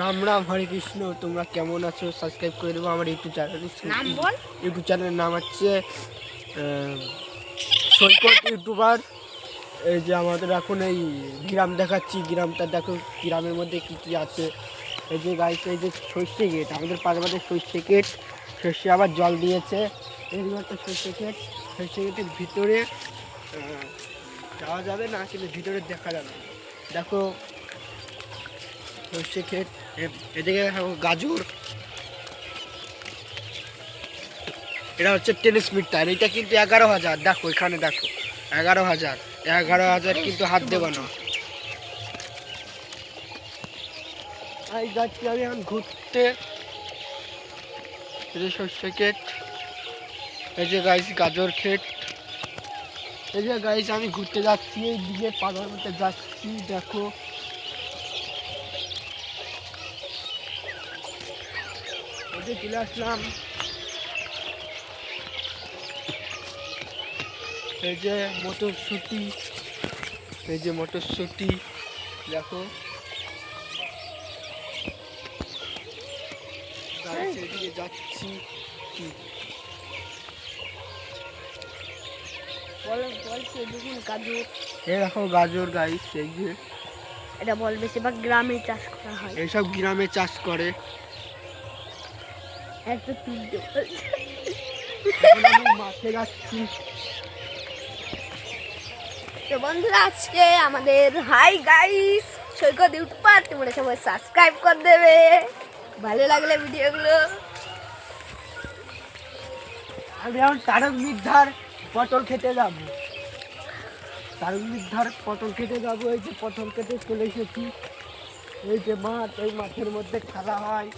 রাম রাম হরে কৃষ্ণ তোমরা কেমন আছো? সাবস্ক্রাইব করে দেবো আমার ইউটিউব চ্যানেল নাম বল। ইউটিউব চ্যানেলের নাম হচ্ছে সৈকত ইউটিউবার। এই যে আমাদের এখন এই গ্রাম দেখাচ্ছি গ্রামটা দেখো গ্রামের মধ্যে কী কী আছে। এই যে গাইছে এই যে সর্ষে গেট আমাদের পাশাপাশি সর্ষে গেট সর্ষে আবার জল দিয়েছে। এরকম একটা সর্ষে গেট সর্ষে গেটের ভিতরে যাওয়া যাবে না কিন্তু ভিতরে দেখা যাবে। দেখো সর্ষে ক্ষেত এদিকে গাজর। এটা হচ্ছে টেনিস মিটার এটা কিন্তু এগারো হাজার। দেখো, এখানে দেখো। এগারো হাজার। এগারো হাজার কিন্তু হাত দেবো না যাচ্ছি আমি এখন ঘুরতে? এই যে সর্ষে ক্ষেত এই যে গাইস গাজর ক্ষেত। এই যে গাইস আমি ঘুরতে যাচ্ছি। এই দিকে পাগল মতো যাচ্ছি, দেখো। যে চলে আসলাম। এই যে মটরশুটি এই যে মটরশুটি দেখো। গাড়ি সেদিকে যাচ্ছি কি? দেখো গাজর গাইস এই যে। এটা বল বেশিরভাগ গ্রামে চাষ করা হয়। এইসব গ্রামে চাষ করে। একটা তুলতে তো বন্ধুরা আজকে আমাদের হাই গাইস সৈকত ইউটিউবার তোমরা সবাই সাবস্ক্রাইব করে দেবে। ভালো লাগলে ভিডিওগুলো। আমি এখন তারক মির্ধার পটল খেতে যাব। তারক মির্ধার পটল খেতে যাব এই যে পটল খেতে চলে এসেছি। এই যে মাঠ এই মাঠের মধ্যে খেলা হয়।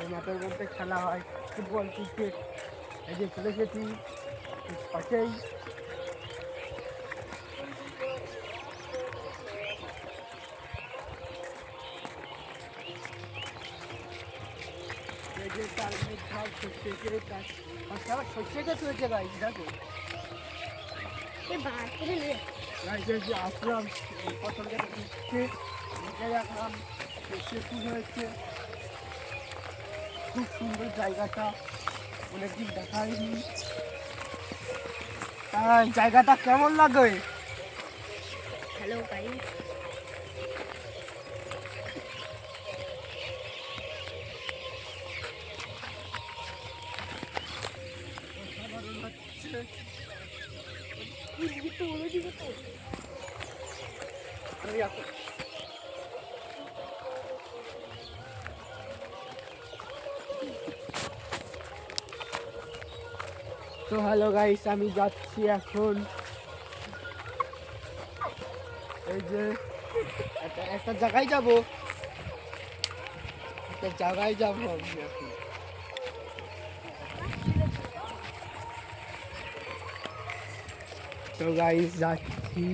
এই মাঠের মধ্যে খেলা হয় ফুটবল ক্রিকেট এই যে চলে এসেছি পাশেই। তারক মির্ধার সর্ষে আছে। পাশে আবার সর্ষে ক্ষেত হয়েছে গাই দেখো যে আসলাম পটল খেতে দিচ্ছে দেখে রাখলাম সর্ষে ফুল হয়েছে। খুব সুন্দর জায়গাটা। অনেকদিন দেখা হয়নি হ্যাঁ জায়গাটা কেমন লাগে? হ্যালো গাইস অসাধারণ হচ্ছে তো হ্যালো গাইস আমি যাচ্ছি এখন। এই যে একটা একটা জায়গায় যাব। একটা জায়গায় যাব আমি এখন। তো গাইস যাচ্ছি।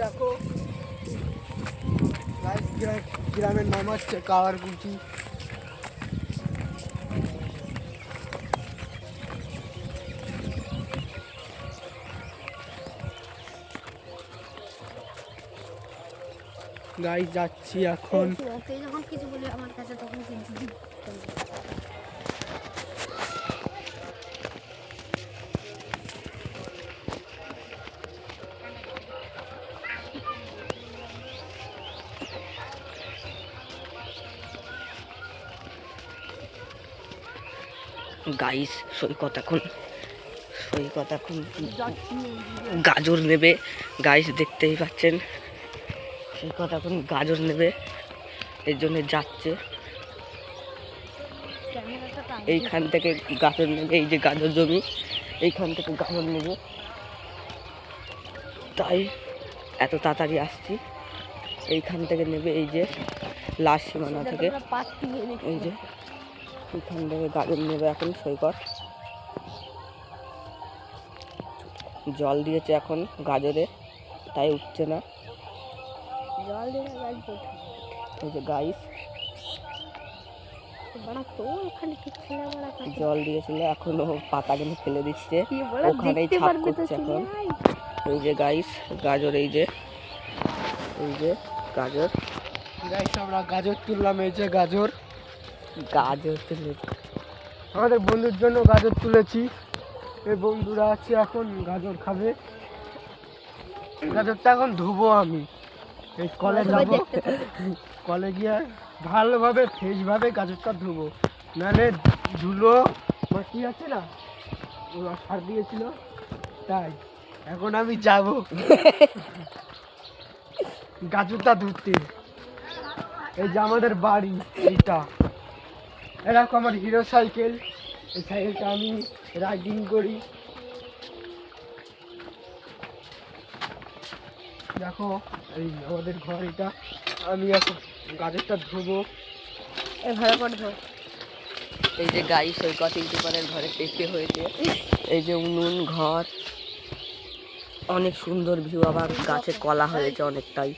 দেখো। গ্রামের নাম হচ্ছে কাওয়ারকুটি গাইস যাচ্ছি এখন। যখন কিছু বলি আমার কাছে তখন গাইস সৈকত এখন সৈকত এখন গাজর নেবে গাইস দেখতেই পাচ্ছেন সৈকত এখন গাজর নেবে এর জন্য যাচ্ছে। এইখান থেকে গাজর নেবে এই যে গাজর জমি এইখান থেকে গাজর নেবে। তাই এত তাড়াতাড়ি আসছি। এইখান থেকে নেবে এই যে লাশ সীমানা থেকে। এই যে এইখান থেকে গাজর নেবে এখন সৈকত। জল দিয়েছে এখন গাজরে তাই উঠছে না। জল দিয়ে যে গাইস বড়া তো ওখানে কি ছেলে বড়া থাকে? জল দিয়েছিল এখনও পাতাগুলো ফেলে দিচ্ছে। ওখানেই দেখতে ছাপ করছে এখন। এই যে গাইস গাজর এই যে এই যে গাজর। গাইস আমরা গাজর তুললাম এই যে গাজর। গাজর তুলে আমাদের বন্ধুর জন্য গাজর তুলেছি। এই বন্ধুরা আছে এখন গাজর খাবে। গাজরটা এখন ধুবো আমি। এই কলে যাব কলে গিয়ে ভালোভাবে ফ্রেশভাবে গাজরটা ধুবো। নাহলে ধুলো মাটি আছে না? ওরা সার দিয়েছিল। তাই এখন আমি যাব। গাজরটা ধুতে। এই যে আমাদের বাড়ি এইটা। এরকম আমার হিরো সাইকেল এই সাইকেলটা আমি রাইডিং করি। দেখো, এই আমাদের ঘর এটা আমি এখন গাজরটা ধোবো। এ ভালো করে ধো। এই যে গাইস সৈকত কত ইউটিউবারের ঘরে পেঁপে হয়েছে। এই যে উনুন, ঘর। অনেক সুন্দর ভিউ আবার গাছে কলা হয়েছে অনেকটাই।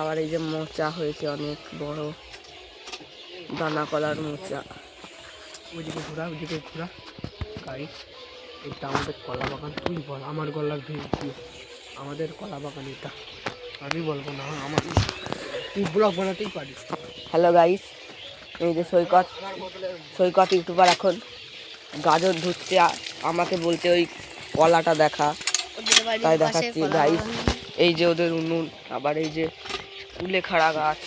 আবার এই যে মোচা হয়েছে অনেক বড় দানা কলার মোচা। ওইদিকে ঘোরা ওইদিকে ঘোরা। গাড়ি এটা আমাদের কলা বাগান। তুই বল আমার গলার ভিউ কি? আমাদের কলা বাগান এটা। আমি বলব না আমার তুই ব্লগ বানাতেই পারিস। হ্যালো গাইস এই যে সৈকত সৈকত ইউটিউবার এখন। গাজর ধুচ্ছে আমাকে বলছে ওই কলাটা দেখা। তাই দেখাচ্ছি গাইস এই যে ওদের উনুন আবার এই যে কুলেখাড়া গাছ।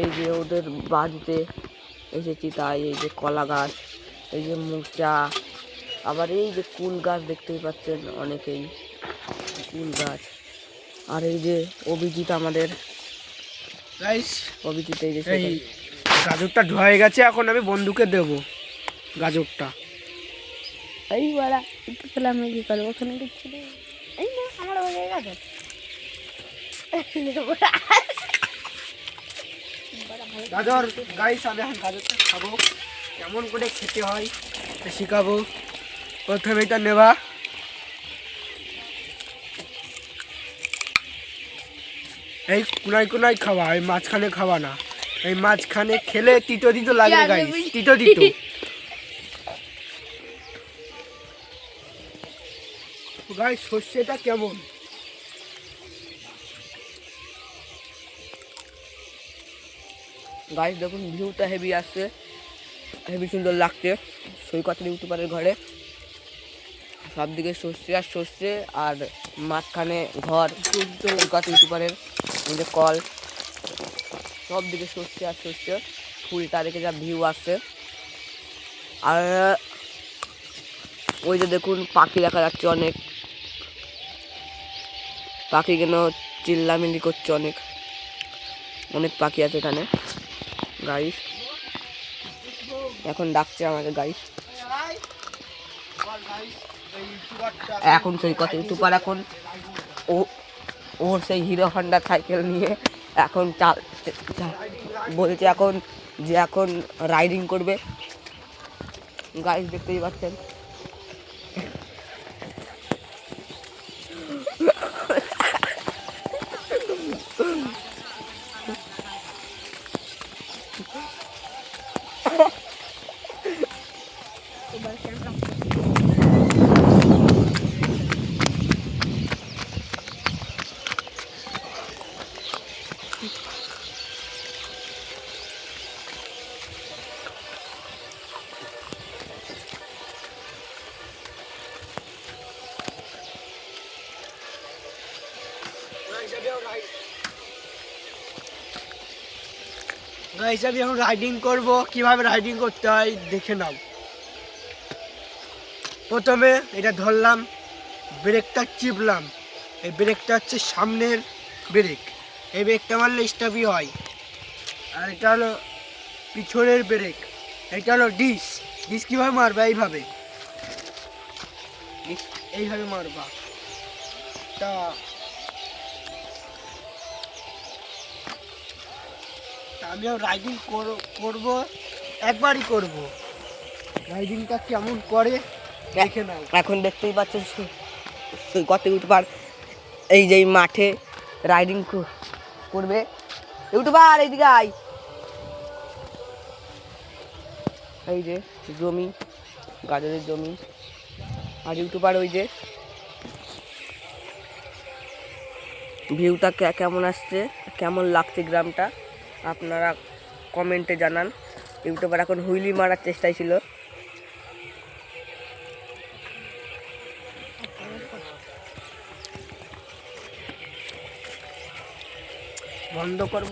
এই যে ওদের বাড়িতে এসেছি তাই এই যে কলা গাছ এই যে মোচা আবার এই যে কুল গাছ দেখতেই পাচ্ছেন অনেকেই। কুল গাছ। আর এই যে অভিজিৎ আমাদের। গাইস অভিজিৎ এই যে গাজরটা ধোয়া গেছে এখন আমি বন্ধুকে দেবো গাজরটা। এই বড়া একটু পেলে আমি কি করব ওখানে এই না আমার হয়ে গেছে গাজর গাইস আমি এখন গাজরটা খাব। কেমন করে খেতে হয় শেখাবো। প্রথমে এটা নেবা। এই কুনাই কুনাই খাওয়া এই মাঝখানে খাওয়া না। এই মাঝখানে খেলে তিতো তিতো লাগে গাইস তিতো তিতো। গাইস সর্ষেটা কেমন? গাইস, দেখুন ভিউটা হেভি আসছে। হেভি সুন্দর লাগছে। সৈকত ইউটিউবারের ঘরে। সব দিকে সর্ষে আর সর্ষে আর মাঝখানে ঘর। সৈকত ইউটিউবারের এই যে কল। সব দিকে সর্ষে আর সর্ষে। ফুলটা দেখে যা ভিউ আসছে। আর, ওই যে দেখুন, পাখি দেখা যাচ্ছে অনেক। পাখি কেন চিল্লামিল্লি করছে অনেক? অনেক পাখি আছে এখানে। গাইস এখন ডাকছে আমাকে গাইস এখন সেই কথা ইউটিউবার এখন ও, ওর সেই হিরো হন্ডা সাইকেল নিয়ে এখন চাল বলছে এখন যে এখন রাইডিং করবে। গাইস দেখতেই পাচ্ছেন। গাইস আমি এখন রাইডিং করব। কীভাবে রাইডিং করতে হয়, দেখে নাও। প্রথমে এটা ধরলাম, ব্রেকটা চিপলাম। এই ব্রেকটা হচ্ছে সামনের ব্রেক। এই ব্রেকটা মারলে স্টাফি হয়। আর এটা হলো পিছনের ব্রেক। এটা হলো ডিস। ডিস কীভাবে মারবা, এইভাবে। এইভাবে মারবা। তা আমিও রাইডিং করব, একবারই করব। রাইডিংটা কেমন করে, দেখে না এখন দেখতেই পাচ্ছেন কত ইউটিউবার এই যে মাঠে রাইডিং করবে। ইউটিউবার এইদিকে আই এই যে জমি, গাজরের জমি। আর ইউটিউবার ওই যে ভিউটা কেমন আসছে, কেমন লাগছে গ্রামটা? আপনারা কমেন্টে জানান। ইউটিউবার এখন হুইলি মারার চেষ্টায় ছিল। বন্ধ করব।